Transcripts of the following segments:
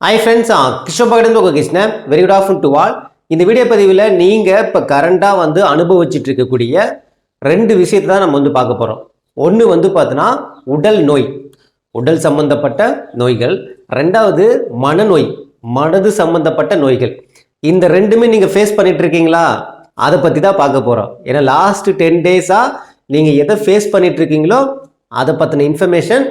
Hi friends கிருஷ்ணபகடன் உங்கள் Krishnan. Very good afternoon to all இந்த வீடியோ பதிவில் நீங்கள் இப்போ கரண்டாக வந்து அனுபவிச்சுட்டு இருக்கக்கூடிய ரெண்டு விஷயத்தை தான் நம்ம வந்து பார்க்க போகிறோம் ஒன்று வந்து பார்த்தோன்னா உடல் நோய். உடல் சம்பந்தப்பட்ட நோய்கள். ரெண்டாவது மனநோய். மனது சம்பந்தப்பட்ட நோய்கள். இந்த ரெண்டுமே நீங்கள் ஃபேஸ் பண்ணிட்டு இருக்கீங்களா அதை பற்றி தான் பார்க்க போகிறோம் ஏன்னா லாஸ்ட் டென் டேஸாக நீங்கள் எதை ஃபேஸ் பண்ணிட்டு இருக்கீங்களோ அதை பற்றின இன்ஃபர்மேஷன்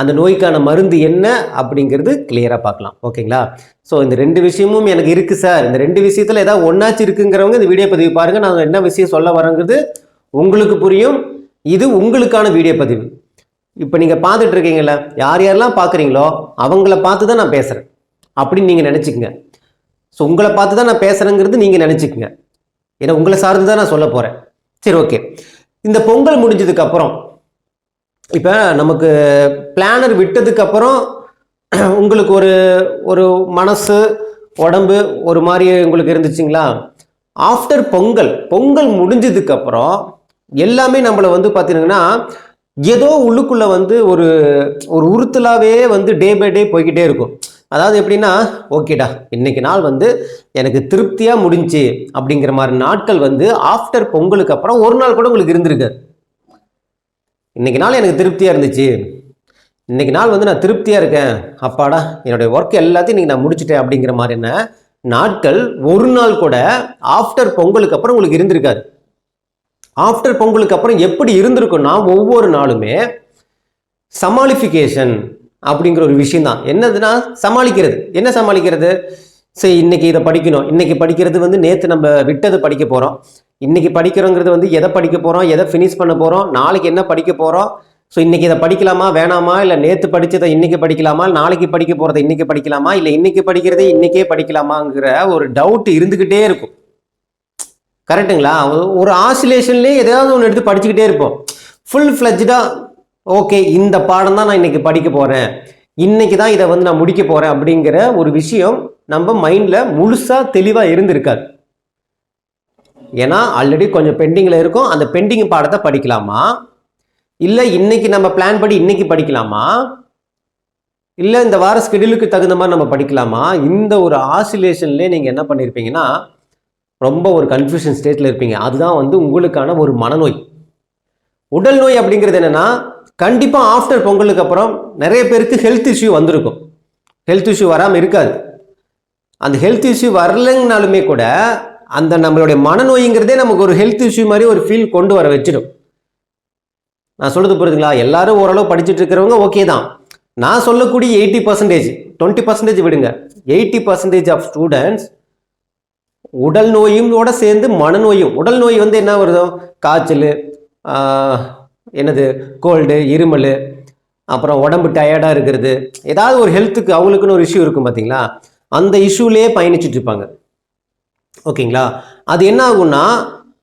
அந்த நோய்க்கான மருந்து என்ன அப்படிங்கிறது கிளியராக பார்க்கலாம். ஓகேங்களா? ஸோ இந்த ரெண்டு விஷயமும் எனக்கு இருக்குது சார் இந்த ரெண்டு விஷயத்தில் ஏதாவது ஒன்றாச்சு இருக்குங்கிறவங்க இந்த வீடியோ பதிவு பாருங்கள் நான் என்ன விஷயம் சொல்ல வரேங்கிறது உங்களுக்கு புரியும். இது உங்களுக்கான வீடியோ பதிவு. இப்போ நீங்கள் பார்த்துட்டு இருக்கீங்களா யார் யாரெல்லாம் பார்க்குறீங்களோ அவங்கள பார்த்து தான் நான் பேசுகிறேன் அப்படின்னு நீங்கள் நினச்சிக்கங்க. ஸோ உங்களை பார்த்து தான் நான் பேசுகிறேங்கிறது நீங்கள் நினச்சிக்கங்க. ஏன்னா உங்களை சார்ந்து தான் நான் சொல்ல போகிறேன் சரி ஓகே இந்த பொங்கல் முடிஞ்சதுக்கப்புறம் இப்போ நமக்கு பிளானர் விட்டதுக்கப்புறம் உங்களுக்கு ஒரு ஒரு மனசு உடம்பு ஒரு மாதிரி உங்களுக்கு இருந்துச்சுங்களா? ஆஃப்டர் பொங்கல் பொங்கல் முடிஞ்சதுக்கப்புறம் எல்லாமே நம்மளை வந்து பார்த்தீங்கன்னா ஏதோ உள்ளுக்குள்ளே வந்து ஒரு ஒரு உறுத்தலாகவே வந்து டே பை டே போய்கிட்டே இருக்கும். அதாவது எப்படின்னா ஓகேடா இன்னைக்கு நாள் வந்து எனக்கு திருப்தியாக முடிஞ்சு அப்படிங்கிற மாதிரி நாட்கள் வந்து ஆஃப்டர் பொங்கலுக்கு அப்புறம் ஒரு நாள் கூட உங்களுக்கு இருந்திருக்காது இன்றைக்கி நாள் எனக்கு திருப்தியாக இருந்துச்சு. இன்றைக்கி நாள் வந்து நான் திருப்தியாக இருக்கேன். அப்பாடா என்னுடைய ஒர்க் எல்லாத்தையும் இன்னைக்கு நான் முடிச்சிட்டேன் அப்படிங்கிற மாதிரியான நாட்கள் ஒரு நாள் கூட ஆஃப்டர் பொங்கலுக்கு அப்புறம் உங்களுக்கு இருந்திருக்காரு ஆஃப்டர் பொங்கலுக்கு அப்புறம் எப்படி இருந்திருக்கும்னா ஒவ்வொரு நாளுமே சமாளிஃபிகேஷன் அப்படிங்கிற ஒரு விஷயம் தான் என்னதுன்னா சமாளிக்கிறது. என்ன சமாளிக்கிறது? சரி இன்னைக்கு இதை படிக்கணும். இன்னைக்கு படிக்கிறது வந்து நேற்று நம்ம விட்டது படிக்க போகிறோம் இன்றைக்கி படிக்கிறோங்கிறது வந்து எதை படிக்க போகிறோம் எதை ஃபினிஷ் பண்ண போகிறோம் நாளைக்கு என்ன படிக்க போகிறோம் ஸோ இன்றைக்கி இதை படிக்கலாமா வேணாமா? இல்லை நேற்று படித்ததை இன்றைக்கி படிக்கலாமா? நாளைக்கு படிக்க போகிறத இன்றைக்கி படிக்கலாமா? இல்லை இன்றைக்கி படிக்கிறதே இன்றைக்கே படிக்கலாமாங்கிற ஒரு டவுட் இருந்துக்கிட்டே இருக்கும். கரெக்டுங்களா ஒரு ஆசிலேஷன்லேயே ஏதாவது ஒன்று எடுத்து படிச்சுக்கிட்டே இருப்போம். ஃபுல் ஃப்ளஜ்டாக ஓகே இந்த பாடம் தான் நான் இன்னைக்கு படிக்க போகிறேன் இன்னைக்கு தான் இதை வந்து நான் முடிக்க போகிறேன் அப்படிங்கிற ஒரு விஷயம் நம்ம மைண்டில் முழுசாக தெளிவாக இருந்திருக்காது. ஏன்னா ஆல்ரெடி கொஞ்சம் பெண்டிங்கில் இருக்கும். அந்த பெண்டிங் பாடத்தை படிக்கலாமா? இல்லை இன்னைக்கு நம்ம பிளான் படி இன்னைக்கு படிக்கலாமா? இல்லை இந்த வார ஸ்கெடியூலுக்கு தகுந்த மாதிரி நம்ம படிக்கலாமா? இந்த ஒரு ஆசிலேஷன்லேயே நீங்கள் என்ன பண்ணியிருப்பீங்கன்னா ரொம்ப ஒரு கன்ஃபியூஷன் ஸ்டேட்டில் இருப்பீங்க. அதுதான் வந்து உங்களுக்கான ஒரு மனநோய். உடல் நோய் அப்படிங்கிறது என்னென்னா கண்டிப்பாக ஆஃப்டர் பொங்கலுக்கு அப்புறம் நிறைய பேருக்கு ஹெல்த் இஷ்யூ வந்திருக்கும். ஹெல்த் இஷ்யூ வராமல் இருக்காது. அந்த ஹெல்த் இஷ்யூ வரலைங்கனாலுமே கூட அந்த நம்மளுடைய மனநோய்ங்கிறதே நமக்கு ஒரு ஹெல்த் இஷ்யூ மாதிரி ஒரு ஃபீல் கொண்டு வர வச்சிடும். நான் சொல்கிறது புரியுதுங்களா? எல்லாரும் ஓரளவு படிச்சுட்டு இருக்கிறவங்க ஓகே தான். நான் சொல்லக்கூடிய எயிட்டி பர்சன்டேஜ் டுவெண்ட்டி பர்சன்டேஜ் விடுங்க. எயிட்டி பர்சன்டேஜ் ஆஃப் ஸ்டூடெண்ட்ஸ் உடல் நோயுமோட சேர்ந்து மனநோயும் உடல் நோய் வந்து என்ன வருதோ? காய்ச்சல் என்னது? கோல்டு இருமல் அப்புறம் உடம்பு டயர்டாக இருக்கிறது. ஏதாவது ஒரு ஹெல்த்துக்கு அவங்களுக்குன்னு ஒரு இஷ்யூ இருக்கும் பார்த்தீங்களா அந்த இஷ்யூலேயே பயணிச்சுட்டு இருப்பாங்க. ஓகேங்களா? அது என்ன ஆகும்னா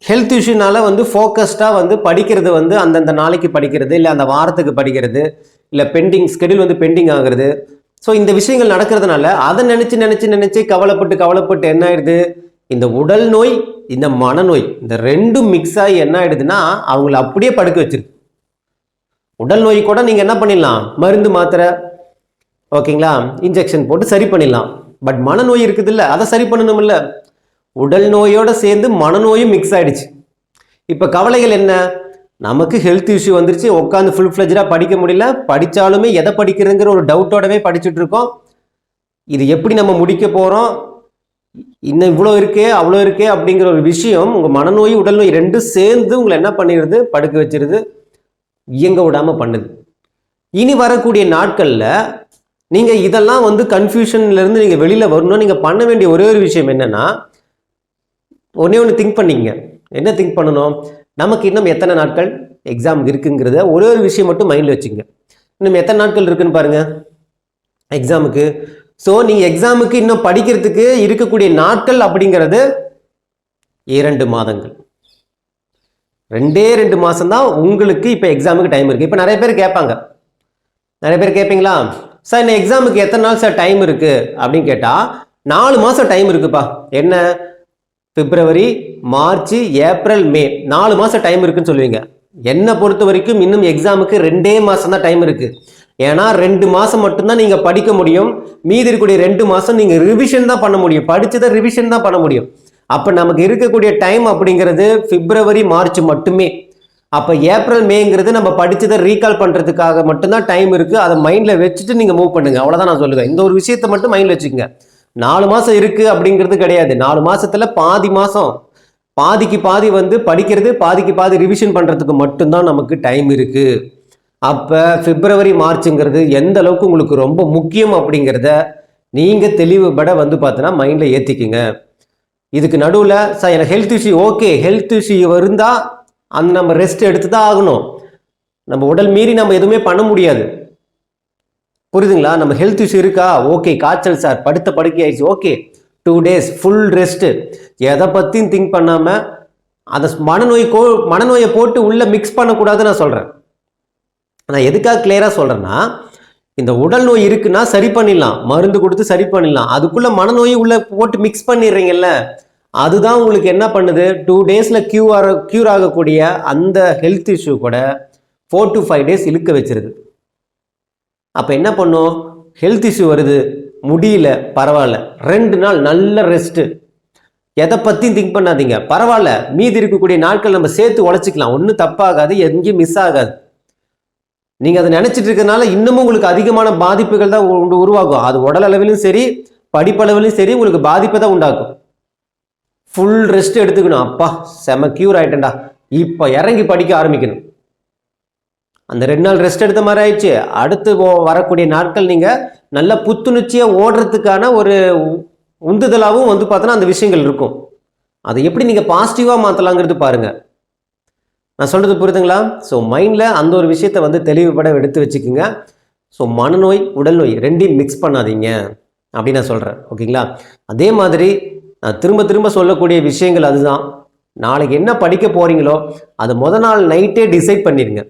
ஹெல்த் இஷ்யூனால வந்து ஃபோக்கஸ்டாக வந்து படிக்கிறது வந்து அந்தந்த நாளைக்கு படிக்கிறது இல்லை அந்த வாரத்துக்கு படிக்கிறது இல்லை பெண்டிங் ஸ்கெடியூல் வந்து பெண்டிங் ஆகுறது. ஸோ இந்த விஷயங்கள் நடக்கிறதுனால அதை நினச்சி நினச்சி நினச்சி கவலைப்பட்டு கவலைப்பட்டு என்ன ஆயிடுது? இந்த உடல் நோய் இந்த மனநோய் இந்த ரெண்டும் மிக்ஸ் ஆகி என்ன ஆயிடுதுன்னா அவங்கள அப்படியே படுக்க வச்சிருக்கு. உடல் நோய் கூட நீங்கள் என்ன பண்ணிடலாம்? மருந்து மாத்திரை ஓகேங்களா? இன்ஜெக்ஷன் போட்டு சரி பண்ணிடலாம். பட் மனநோய் இருக்குதுல்ல அதை சரி பண்ணணும்ல உடல் நோயோடு சேர்ந்து மனநோயும் மிக்ஸ் ஆகிடுச்சு இப்போ கவலைகள் என்ன? நமக்கு ஹெல்த் இஷ்யூ வந்துருச்சு. உட்காந்து ஃபுல் ஃப்ளெஜாக படிக்க முடியல. படித்தாலுமே எதை படிக்கிறதுங்கிற ஒரு டவுட்டோடவே படிச்சுட்டு இருக்கோம். இது எப்படி நம்ம முடிக்க போகிறோம் இன்னும் இவ்வளோ இருக்கே அவ்வளோ இருக்கே அப்படிங்கிற ஒரு விஷயம் உங்கள் மனநோய் உடல் நோய் ரெண்டும் சேர்ந்து உங்களை என்ன பண்ணிடுது? படுக்க வச்சிருது. இயங்க விடாமல் பண்ணுது. இனி வரக்கூடிய நாட்களில் நீங்கள் இதெல்லாம் வந்து கன்ஃபியூஷன்லேருந்து நீங்கள் வெளியில் வரணும் நீங்கள் பண்ண வேண்டிய ஒரே ஒரு விஷயம் என்னென்னா ஒன்றே ஒன்று திங்க் பண்ணிக்கங்க என்ன திங்க் பண்ணணும்? நமக்கு இன்னும் எத்தனை நாட்கள் எக்ஸாம் இருக்குங்கிறத ஒரே ஒரு விஷயம் மட்டும் மைண்டில் வச்சுங்க. இன்னும் எத்தனை நாட்கள் இருக்குன்னு பாருங்கள் எக்ஸாமுக்கு ஸோ நீங்கள் எக்ஸாமுக்கு இன்னும் படிக்கிறதுக்கு இருக்கக்கூடிய நாட்கள் அப்படிங்கிறது இரண்டு மாதங்கள். ரெண்டே ரெண்டு மாதம்தான் உங்களுக்கு இப்போ எக்ஸாமுக்கு டைம் இருக்குது இப்போ நிறைய பேர் கேட்பாங்க. நிறைய பேர் கேட்பீங்களா? சார் இன்னும் எக்ஸாமுக்கு எத்தனை நாள் சார் டைம் இருக்குது அப்படின்னு கேட்டால் நாலு மாதம் டைம் இருக்குப்பா. என்ன? February March April May. நாலு மாதம் டைம் இருக்குன்னு சொல்லுவீங்க. என்னை பொறுத்த வரைக்கும் இன்னும் எக்ஸாமுக்கு ரெண்டே மாதம் தான் டைம் இருக்குது ஏன்னா ரெண்டு மாதம் மட்டும்தான் நீங்கள் படிக்க முடியும். மீதி இருக்கக்கூடிய ரெண்டு மாதம் நீங்கள் ரிவிஷன் தான் பண்ண முடியும். படிச்சதை ரிவிஷன் தான் பண்ண முடியும். அப்போ நமக்கு இருக்கக்கூடிய டைம் அப்படிங்கிறது பிப்ரவரி மார்ச் மட்டுமே. அப்போ ஏப்ரல் மேங்கிறது நம்ம படிச்சதை ரீகால் பண்ணுறதுக்காக மட்டும்தான் டைம் இருக்குது அதை மைண்டில் வச்சுட்டு நீங்கள் மூவ் பண்ணுங்க. அவ்வளோதான் நான் சொல்லுவேன். இந்த ஒரு விஷயத்தை மட்டும் மைண்டில் வச்சுக்கோங்க. நாலு மாதம் இருக்குது அப்படிங்கிறது கிடையாது. நாலு மாதத்தில் பாதி மாதம் பாதிக்கு பாதி வந்து படிக்கிறது பாதிக்கு பாதி ரிவிஷன் பண்ணுறதுக்கு மட்டும்தான் நமக்கு டைம் இருக்குது அப்போ பிப்ரவரி மார்ச்ங்கிறது எந்த அளவுக்கு உங்களுக்கு ரொம்ப முக்கியம் அப்படிங்கிறத நீங்கள் தெளிவுபட வந்து பார்த்தோன்னா மைண்டில் ஏற்றிக்கிங்க இதுக்கு நடுவில் சார் எனக்கு health issue okay health issue இருந்தால் அந்த நம்ம ரெஸ்ட் எடுத்து தான் ஆகணும். நம்ம உடல் மீறி நம்ம எதுவுமே பண்ண முடியாது. புரியுதுங்களா நம்ம ஹெல்த் இஷ்யூ இருக்கா? ஓகே காய்ச்சல் சார் படுத்த படுக்கை ஆயிடுச்சு okay two days full rest எதை பற்றியும் திங்க் பண்ணாமல் அதை மனநோய் கோ மனநோயை போட்டு உள்ளே மிக்ஸ் பண்ணக்கூடாதுன்னு நான் சொல்கிறேன் நான் எதுக்காக கிளியராக சொல்கிறேன்னா இந்த உடல் நோய் இருக்குன்னா சரி பண்ணிடலாம். மருந்து கொடுத்து சரி பண்ணிடலாம். அதுக்குள்ளே மனநோயை உள்ளே போட்டு மிக்ஸ் பண்ணிடுறீங்கல்ல அதுதான் உங்களுக்கு என்ன பண்ணுது? டூ டேஸில் க்யூ ஆக க்யூர் ஆகக்கூடிய அந்த ஹெல்த் இஷ்யூ கூட ஃபோர் டு ஃபைவ் டேஸ் இழுக்க வச்சிருது. அப்போ என்ன பண்ணும்? ஹெல்த் இஷ்யூ வருது. முடியல பரவாயில்ல. ரெண்டு நாள் நல்ல ரெஸ்ட்டு எதை பற்றியும் திங்க் பண்ணாதீங்க. பரவாயில்ல மீதி இருக்கக்கூடிய நாட்கள் நம்ம சேர்த்து உழைச்சிக்கலாம். ஒன்றும் தப்பாகாது எங்கேயும் மிஸ் ஆகாது. நீங்கள் அதை நினச்சிட்டு இருக்கறனால இன்னமும் உங்களுக்கு அதிகமான பாதிப்புகள் தான் உண்டு உருவாகும். அது உடல் அளவிலும் சரி படிப்பளவிலும் சரி உங்களுக்கு பாதிப்பை தான் உண்டாக்கும். ஃபுல் ரெஸ்ட் எடுத்துக்கணும். அப்பா செம க்யூர் ஆகிட்டேன்டா இப்போ இறங்கி படிக்க ஆரம்பிக்கணும். அந்த ரெண்டு நாள் ரெஸ்ட் எடுத்த மாதிரி ஆயிடுச்சு. அடுத்து வரக்கூடிய நாட்கள் நீங்கள் நல்ல புத்துணர்ச்சியாக ஓடுறதுக்கான ஒரு உ- உந்துதலாகவும் வந்து பார்த்தோன்னா அந்த விஷயங்கள் இருக்கும். அதை எப்படி நீங்கள் பாசிட்டிவாக மாற்றலாங்கிறது பாருங்கள் நான் சொல்கிறது புரியுதுங்களா? ஸோ மைண்டில் அந்த ஒரு விஷயத்தை வந்து தெளிவுபட எடுத்து வச்சுக்கோங்க. ஸோ மனநோய் உடல் நோய் ரெண்டையும் மிக்ஸ் பண்ணாதீங்க அப்படின்னு நான் சொல்கிறேன் ஓகேங்களா? அதே மாதிரி நான் திரும்ப திரும்ப சொல்லக்கூடிய விஷயங்கள் அதுதான். நாளைக்கு என்ன படிக்க போகிறீங்களோ அதை முத நாள் நைட்டே டிசைட் பண்ணிடுங்க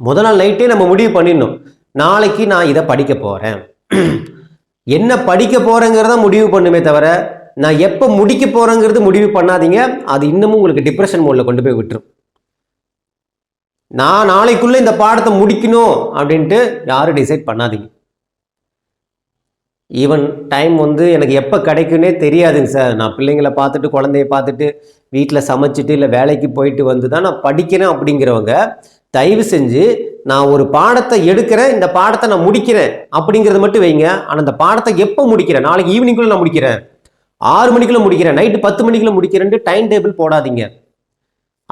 முத நாள் நைட்டே நம்ம முடிவு பண்ணிடணும். நாளைக்கு நான் இதை படிக்க போகிறேன் என்ன படிக்க போகிறேங்கிறத முடிவு பண்ணுமே தவிர நான் எப்போ முடிக்க போகிறேங்கிறது முடிவு பண்ணாதீங்க. அது இன்னமும் உங்களுக்கு டிப்ரெஷன் மோடில் கொண்டு போய் விட்டுரும். நான் நாளைக்குள்ளே இந்த பாடத்தை முடிக்கணும் அப்படின்ட்டு யாரும் டிசைட் பண்ணாதீங்க. ஈவன் டைம் வந்து எனக்கு எப்போ கிடைக்குன்னே தெரியாதுங்க சார் நான் பிள்ளைங்களை பார்த்துட்டு குழந்தைய பார்த்துட்டு வீட்டில் சமைச்சிட்டு இல்லை வேலைக்கு போயிட்டு வந்து தான் நான் படிக்கிறேன் அப்படிங்கிறவங்க தயவு செஞ்சு நான் ஒரு பாடத்தை எடுக்கிறேன் இந்த பாடத்தை நான் முடிக்கிறேன் அப்படிங்கிறது மட்டும் வைங்க. ஆனால் அந்த பாடத்தை எப்போ முடிக்கிறேன்? நாளைக்கு ஈவினிங்குள்ள நான் முடிக்கிறேன். ஆறு மணிக்குள்ள முடிக்கிறேன். நைட்டு பத்து மணிக்குள்ள முடிக்கிறேன்ட்டு டைம் டேபிள் போடாதீங்க.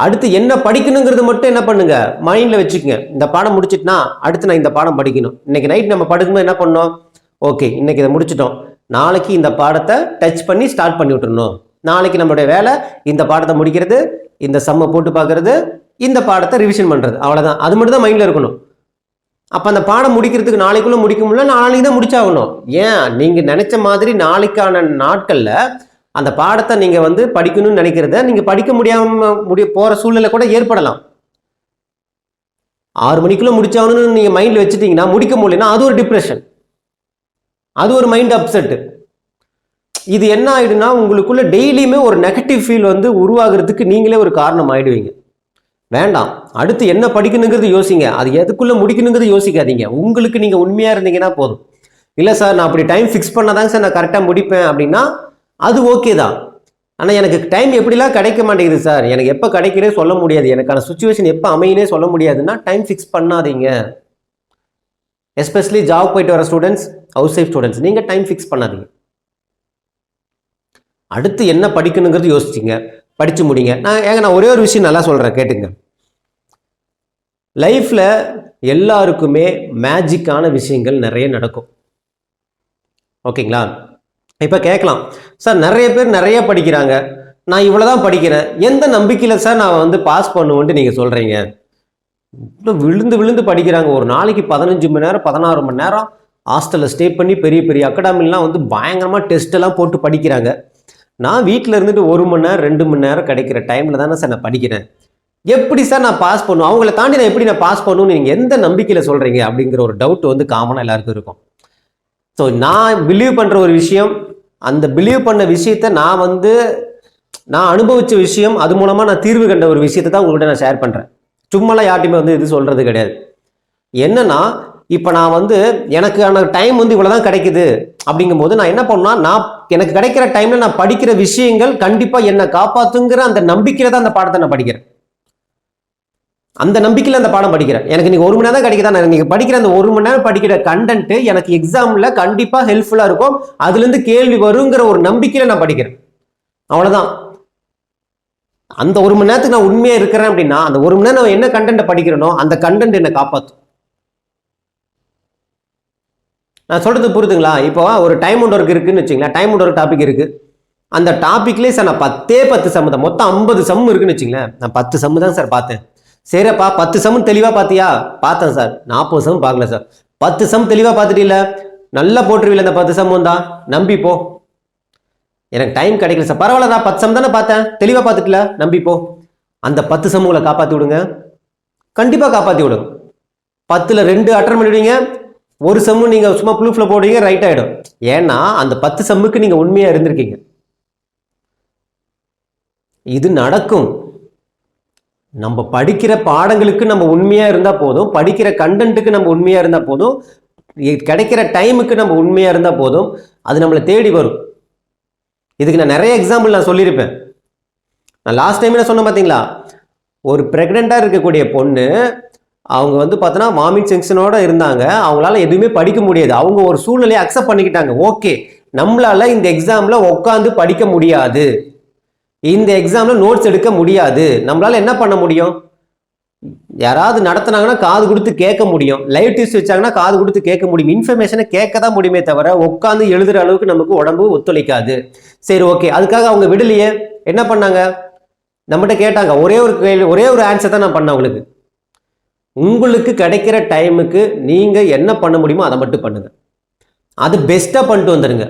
அடுத்து என்ன படிக்கணுங்கிறது மட்டும் என்ன பண்ணுங்க? மைண்டில் வச்சுக்கோங்க. இந்த பாடம் முடிச்சிட்டுனா அடுத்து நான் இந்த பாடம் படிக்கணும். இன்னைக்கு நைட் நம்ம படுக்கும்போது என்ன பண்ணோம்? ஓகே இன்னைக்கு இதை முடிச்சிட்டோம். நாளைக்கு இந்த பாடத்தை டச் பண்ணி ஸ்டார்ட் பண்ணி விட்டுறணும். நாளைக்கு நம்மளுடைய வேலை இந்த பாடத்தை முடிக்கிறது இந்த சம்மை போட்டு பார்க்கறது இந்த பாடத்தை ரிவிஷன் பண்ணுறது அவ்வளோதான் அது மட்டும் தான் மைண்டில் இருக்கணும். அப்போ அந்த பாடம் முடிக்கிறதுக்கு நாளைக்குள்ளே முடிக்க முடியல நாளைக்கு தான் முடிச்சாகணும். ஏன்? நீங்கள் நினச்ச மாதிரி நாளைக்கான நாட்களில் அந்த பாடத்தை நீங்கள் வந்து படிக்கணும்னு நினைக்கிறத நீங்கள் படிக்க முடியாமல் முடிய போகிற சூழ்நிலை கூட ஏற்படலாம். ஆறு மணிக்குள்ளே முடிச்சாகணும்னு நீங்கள் மைண்டில் வச்சுட்டிங்கன்னா முடிக்க முடியலன்னா அது ஒரு டிப்ரெஷன் அது ஒரு மைண்ட் அப்செட்டு இது என்ன ஆயிடுனா உங்களுக்குள்ள டெய்லியுமே ஒரு நெகட்டிவ் ஃபீல் வந்து உருவாகிறதுக்கு நீங்களே ஒரு காரணம் ஆகிடுவீங்க வேண்டாம். அடுத்து என்ன படிக்கணுங்கிறது யோசிங்க. அது எதுக்குள்ளே முடிக்கணுங்கிறது யோசிக்காதீங்க. உங்களுக்கு நீங்கள் உண்மையாக இருந்தீங்கன்னா போதும். இல்லை சார் நான் அப்படி டைம் ஃபிக்ஸ் பண்ணாதாங்க சார் நான் கரெக்டாக முடிப்பேன் அப்படின்னா அது ஓகே தான். ஆனால் எனக்கு டைம் எப்படிலாம் கிடைக்க மாட்டேங்குது சார் எனக்கு எப்போ கிடைக்கிறே சொல்ல முடியாது. எனக்கான சுச்சுவேஷன் எப்போ அமையினே சொல்ல முடியாதுன்னா டைம் ஃபிக்ஸ் பண்ணாதீங்க. எஸ்பெஷலி ஜாப் போயிட்டு வர ஸ்டூடெண்ட்ஸ் ஹவுஸ் ஒய்ஃப் ஸ்டூடெண்ட்ஸ் நீங்கள் டைம் ஃபிக்ஸ் பண்ணாதீங்க. அடுத்து என்ன படிக்கணுங்கிறது யோசிச்சிங்க. படித்து முடிங்க. நான் ஏங்க நான் ஒரே ஒரு விஷயம் நல்லா சொல்கிறேன் கேட்டுங்க. லைஃப்பில் எல்லாருக்குமே மேஜிக்கான விஷயங்கள் நிறைய நடக்கும். ஓகேங்களா? இப்போ கேட்கலாம். சார் நிறைய பேர் நிறைய படிக்கிறாங்க. நான் இவ்வளோ தான் படிக்கிறேன். எந்த நம்பிக்கையில் சார் நான் வந்து பாஸ் பண்ணுவேன்ட்டு நீங்கள் சொல்கிறீங்க இன்னும் விழுந்து விழுந்து படிக்கிறாங்க. ஒரு நாளைக்கு பதினஞ்சு மணி நேரம் பதினாறு மணி நேரம் ஹாஸ்டலில் ஸ்டே பண்ணி பெரிய பெரிய அகாடமிலாம் வந்து பயங்கரமாக டெஸ்ட்டெல்லாம் போட்டு படிக்கிறாங்க. நான் வீட்டில் இருந்துட்டு ஒரு மணி நேரம் ரெண்டு மணி நேரம் கிடைக்கிற டைமில் தானே சார் நான் படிக்கிறேன். எப்படி சார் நான் பாஸ் பண்ணுவேன் அவங்கள தாண்டி நான் எப்படி நான் பாஸ் பண்ணுவேன்னு நீங்கள் எந்த நம்பிக்கையில் சொல்கிறீங்க அப்படிங்கிற ஒரு டவுட் வந்து காமனாக எல்லாருக்கும் இருக்கும். ஸோ நான் பிலீவ் பண்ணுற ஒரு விஷயம் அந்த பிலீவ் பண்ண விஷயத்த நான் வந்து நான் அனுபவித்த விஷயம் அது மூலமாக நான் தீர்வு கண்ட ஒரு விஷயத்தை தான் உங்கள்கிட்ட நான் ஷேர் பண்ணுறேன் சும்மாலாம் யார்ட்டையுமே வந்து இது சொல்கிறது கிடையாது. என்னன்னா இப்போ நான் வந்து எனக்கான டைம் வந்து இவ்வளோ தான் கிடைக்குது. அப்படிங்கும்போது நான் என்ன பண்ணா நான் எனக்கு கிடைக்கிற டைமில் நான் படிக்கிற விஷயங்கள் கண்டிப்பாக என்னை காப்பாற்றுங்கிற அந்த நம்பிக்கையில் தான் அந்த பாடத்தை நான் படிக்கிறேன். அந்த நம்பிக்கையில் அந்த பாடம் படிக்கிறேன். எனக்கு இன்னைக்கு ஒரு மணி நேரம் தான் கிடைக்குதா? நான் நீங்கள் படிக்கிற அந்த ஒரு மணி நேரம் படிக்கிற கண்டென்ட் எனக்கு எக்ஸாமில் கண்டிப்பாக ஹெல்ப்ஃபுல்லாக இருக்கும். அதுலேருந்து கேள்வி வருங்கிற ஒரு நம்பிக்கையில் நான் படிக்கிறேன். அவ்வளோதான் அந்த ஒரு மணி நேரத்துக்கு நான் உண்மையாக இருக்கிறேன் அப்படின்னா அந்த ஒரு மணி நேரம் நான் என்ன கண்டென்ட்டை படிக்கிறேனோ அந்த கண்டென்ட் என்னை காப்பாற்றும் நான் சொல்கிறது புரியுதுங்களா இப்போ ஒரு டைம் ஒன்று ஒர்க் இருக்குதுன்னு வச்சுங்களேன் டைம் அண்ட் ஒர்க் டாபிக் இருக்குது அந்த டாப்பிக்லேயே சார் நான் பத்தே பத்து சம்மு தான். மொத்தம் ஐம்பது சம்மு இருக்குன்னு வச்சிங்களேன். நான் பத்து சம்மு தான் சார் பார்த்தேன். சரிப்பா பத்து சம்மு தெளிவாக பார்த்தியா? பார்த்தேன் சார் நாற்பது சம் பார்க்கல சார் பத்து சம் தெளிவாக பார்த்துட்டீல நல்லா போட்டுருவில்ல அந்த பத்து சம் தான். நம்பிப்போ எனக்கு டைம் கிடைக்கல சார் பரவாயில்ல நான் பத்து சம் தானே பார்த்தேன். தெளிவாக பார்த்துட்டல நம்பிப்போ அந்த பத்து சம் உங்களை காப்பாற்றி விடுங்க. கண்டிப்பாக காப்பாற்றி விடுங்க. பத்தில் ரெண்டு அட்டன் பண்ணிவிடுவீங்க ஒரு செம்மு நீங்கள் சும்மா ப்ளூஃபில் போடுவீங்க ரைட் ஆகிடும் ஏன்னா அந்த பத்து செம்முக்கு நீங்கள் உண்மையாக இருந்திருக்கீங்க. இது நடக்கும். நம்ம படிக்கிற பாடங்களுக்கு நம்ம உண்மையாக இருந்தால் போதும். படிக்கிற கண்டென்ட்டுக்கு நம்ம உண்மையாக இருந்தால் போதும். கிடைக்கிற டைமுக்கு நம்ம உண்மையாக இருந்தால் போதும். அது நம்மளை தேடி வரும். இதுக்கு நான் நிறைய எக்ஸாம்பிள் நான் சொல்லியிருப்பேன். நான் லாஸ்ட் டைம் என்ன சொன்னேன் பார்த்தீங்களா ஒரு ப்ரெக்னெண்ட்டாக இருக்கக்கூடிய பொண்ணு அவங்க வந்து பார்த்தோன்னா வாமிட் செக்ஷனோட இருந்தாங்க. அவங்களால எதுவுமே படிக்க முடியாது. அவங்க ஒரு சூழ்நிலையை அக்செப்ட் பண்ணிக்கிட்டாங்க. ஓகே நம்மளால இந்த எக்ஸாம்ல உட்காந்து படிக்க முடியாது. இந்த எக்ஸாம்ல நோட்ஸ் எடுக்க முடியாது. நம்மளால என்ன பண்ண முடியும்? யாராவது நடத்தினாங்கன்னா காது கொடுத்து கேட்க முடியும். லைவ் டெஸ்ட் வச்சாங்கன்னா காது கொடுத்து கேட்க முடியும். இன்ஃபர்மேஷனை கேட்க தான் முடியுமே தவிர உட்காந்து எழுதுற அளவுக்கு நமக்கு உடம்பு ஒத்துழைக்காது. சரி ஓகே அதுக்காக அவங்க விடலையே. என்ன பண்ணாங்க? நம்மகிட்ட கேட்டாங்க. ஒரே ஒரு கேள்வி ஒரே ஒரு ஆன்சர் தான் நான் பண்ணேன் அவங்களுக்கு உங்களுக்கு கிடைக்கிற டைமுக்கு நீங்கள் என்ன பண்ண முடியுமோ அதை மட்டும் பண்ணுங்கள் அது பெஸ்ட்டாக பண்ணிட்டு வந்துடுங்க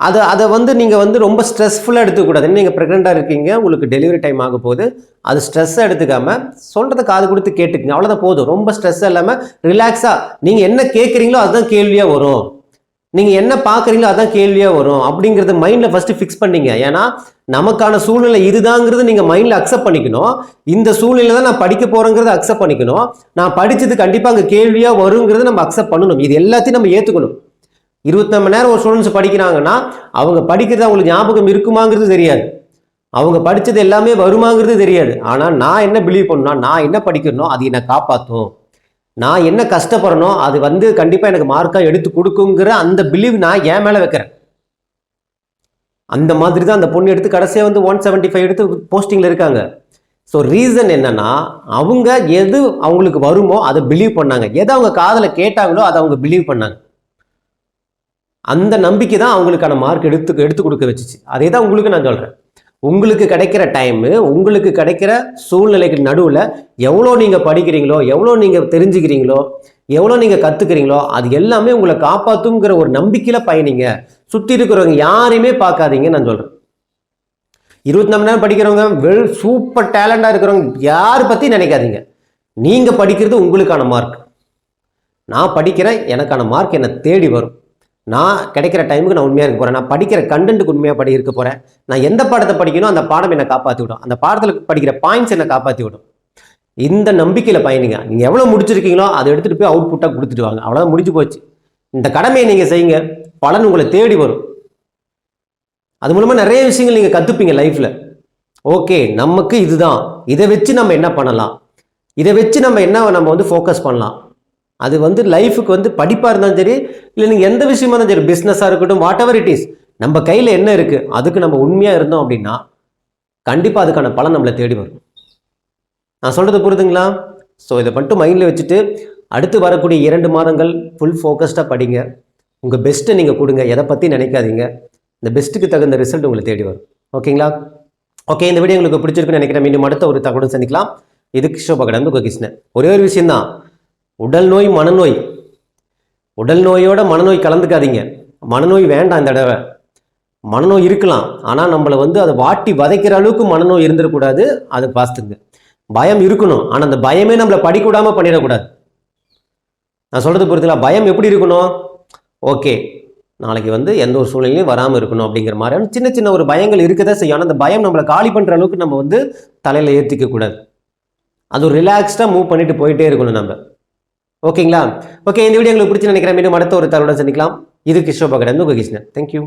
அது அதை வந்து நீங்கள் வந்து ரொம்ப ஸ்ட்ரெஸ்ஃபுல்லாக எடுத்துக்கூடாது நீங்கள் ப்ரெக்னெண்ட்டாக இருக்கீங்க உங்களுக்கு டெலிவரி டைம் ஆக போகுது. அது ஸ்ட்ரெஸ்ஸாக எடுத்துக்காமல் சொல்கிறத காது கொடுத்து கேட்டுக்குங்க. அவ்வளோதான் போதும். ரொம்ப ஸ்ட்ரெஸ் இல்லாமல் ரிலாக்ஸாக நீங்கள் என்ன கேட்குறீங்களோ அதுதான் கேள்வியாக வரும். நீங்கள் என்ன பார்க்குறீங்களோ அதான் கேள்வியாக வரும். அப்படிங்கிறத மைண்டில் ஃபஸ்ட்டு ஃபிக்ஸ் பண்ணீங்க. ஏன்னா நமக்கான சூழ்நிலை இதுதாங்கிறது நீங்கள் மைண்டில் அக்செப்ட் பண்ணிக்கணும். இந்த சூழ்நிலை தான் நான் படிக்க போகிறேங்கிறத அக்செப்ட் பண்ணிக்கணும். நான் படித்தது கண்டிப்பாக அங்கே கேள்வியாக வருங்கிறத நம்ம அக்செப்ட் பண்ணணும். இது எல்லாத்தையும் நம்ம ஏற்றுக்கணும் இருபத்தி மணி நேரம் ஒரு ஸ்டூடெண்ட்ஸ் படிக்கிறாங்கன்னா அவங்க படிக்கிறது அவங்களுக்கு ஞாபகம் இருக்குமாங்கிறது தெரியாது. அவங்க படித்தது எல்லாமே வருமாங்கிறது தெரியாது. ஆனால் நான் என்ன பிலீவ் பண்ணா நான் என்ன படிக்கிறனோ அது என்னை காப்பாற்றும் நான் என்ன கஷ்டப்படுறனோ அது வந்து கண்டிப்பாக எனக்கு மார்க்காக எடுத்து கொடுக்குங்கிற அந்த பிலீவ் நான் என் மேலே வைக்கிறேன். அந்த மாதிரி தான் அந்த பொண்ணு எடுத்து கடைசியாக வந்து ஒன் செவன்ட்டி ஃபைவ் எடுத்து போஸ்டிங்கில் இருக்காங்க. ஸோ ரீசன் என்னென்னா அவங்க எது அவங்களுக்கு வருமோ அதை பிலீவ் பண்ணாங்க. எதை அவங்க காதில் கேட்டாங்களோ அதை அவங்க பிலீவ் பண்ணாங்க. அந்த நம்பிக்கை தான் அவங்களுக்கான மார்க் எடுத்து எடுத்து கொடுக்க வச்சுச்சு. அதே தான் உங்களுக்கு நான் சொல்கிறேன் உங்களுக்கு கிடைக்கிற டைமு உங்களுக்கு கிடைக்கிற சூழ்நிலைக்கு நடுவில் எவ்வளோ நீங்கள் படிக்கிறீங்களோ எவ்வளோ நீங்கள் தெரிஞ்சுக்கிறீங்களோ எவ்வளோ நீங்கள் கற்றுக்கிறீங்களோ அது எல்லாமே உங்களை காப்பாற்றுங்கிற ஒரு நம்பிக்கையில் பயணிங்க. சுற்றி இருக்கிறவங்க யாரையுமே பார்க்காதீங்கன்னு நான் சொல்கிறேன் இருபத்தி நாலு நேரம் படிக்கிறவங்க வெல் சூப்பர் டேலண்டாக இருக்கிறவங்க யாரை பற்றி நினைக்காதீங்க. நீங்கள் படிக்கிறது உங்களுக்கான மார்க் நான் படிக்கிறேன் எனக்கான மார்க் என்னை தேடி வரும். நான் கிடைக்கிற டைமுக்கு நான் உண்மையாக இருக்க போகிறேன் நான் படிக்கிற கண்டென்ட்டுக்கு உண்மையாக படி இருக்க போகிறேன் நான் எந்த பாடத்தை படிக்கணும் அந்த பாடம் என்னை காப்பாற்றி விடும். அந்த பாடத்தில் படிக்கிற பாயிண்ட்ஸ் என்னை காப்பாற்றி விடும். இந்த நம்பிக்கையில் பயணிங்க. நீங்கள் எவ்வளோ முடிச்சிருக்கீங்களோ அதை எடுத்துகிட்டு போய் அவுட்புட்டாக கொடுத்துட்டு வாங்க. அவ்வளோதான் முடிஞ்சு போச்சு. இந்த கடமையை நீங்கள் செய்யுங்க. பலன் உங்களை தேடி வரும். அது மூலமாக நிறைய விஷயங்கள் நீங்கள் கற்றுப்பீங்க லைஃப்பில் ஓகே நமக்கு இதுதான். இதை வச்சு நம்ம என்ன பண்ணலாம்? இதை வச்சு நம்ம என்ன நம்ம வந்து ஃபோக்கஸ் பண்ணலாம்? அது வந்து லைஃபுக்கு வந்து படிப்பாக இருந்தாலும் சரி இல்லை நீங்கள் எந்த விஷயமா இருந்தாலும் சரி பிஸ்னஸாக இருக்கட்டும் வாட் எவர் இட் இஸ் நம்ம கையில் என்ன இருக்குது அதுக்கு நம்ம உண்மையாக இருந்தோம் அப்படின்னா கண்டிப்பாக அதுக்கான பலன் நம்மளை தேடி வரும். நான் சொல்கிறது புரியுதுங்களா ஸோ இதை மட்டும் மைண்டில் வச்சுட்டு அடுத்து வரக்கூடிய இரண்டு மாதங்கள் ஃபுல் ஃபோக்கஸ்டாக படிங்க. உங்கள் பெஸ்ட்டை நீங்கள் கொடுங்க. எதை பற்றி நினைக்காதீங்க. இந்த பெஸ்ட்டுக்கு தகுந்த ரிசல்ட் உங்களை தேடி வரும். ஓகேங்களா? ஓகே இந்த வீடியோ உங்களுக்கு பிடிச்சிருக்குன்னு நினைக்கிறேன். மீண்டும் அடுத்த ஒரு தகவலும் சந்திக்கலாம். இது கிருஷ்ணபகடன் கிருஷ்ணன் ஒரே ஒரு விஷயம்தான். உடல் நோய் மனநோய். உடல் நோயோட மனநோய் கலந்துக்காதீங்க. மனநோய் வேண்டாம் இந்த தடவை. மனநோய் இருக்கலாம். ஆனால் நம்மளை வந்து அதை வாட்டி வதைக்கிற அளவுக்கு மனநோய் இருந்துடக்கூடாது அதை பார்த்துங்க பயம் இருக்கணும். ஆனால் அந்த பயமே நம்மளை படிக்கூடாமல் பண்ணிடக்கூடாது. நான் சொல்கிறது புரியுதுங்களா? பயம் எப்படி இருக்கணும்? ஓகே. நாளைக்கு வந்து எந்த ஒரு சூழ்நிலையும் வராமல் இருக்கணும் அப்படிங்கிற மாதிரியான சின்ன சின்ன ஒரு பயங்கள் இருக்கதான் செய்யும். ஆனால் அந்த பயம் நம்மளை காலி பண்ணுற அளவுக்கு நம்ம வந்து தலையில் ஏற்றிக்க கூடாது அது ஒரு ரிலாக்ஸ்டாக மூவ் பண்ணிட்டு போயிட்டே இருக்கணும் நம்ம. ஓகேங்களா? ஓகே இந்த வீடியோ உங்களுக்கு பிடிச்சி நினைக்கிறேன். மீண்டும் அடுத்த ஒரு தருடன் சந்திக்கலாம். இது கிருஷ்ண பகடன் உங்கள் கிருஷ்ணன். தேங்க்யூ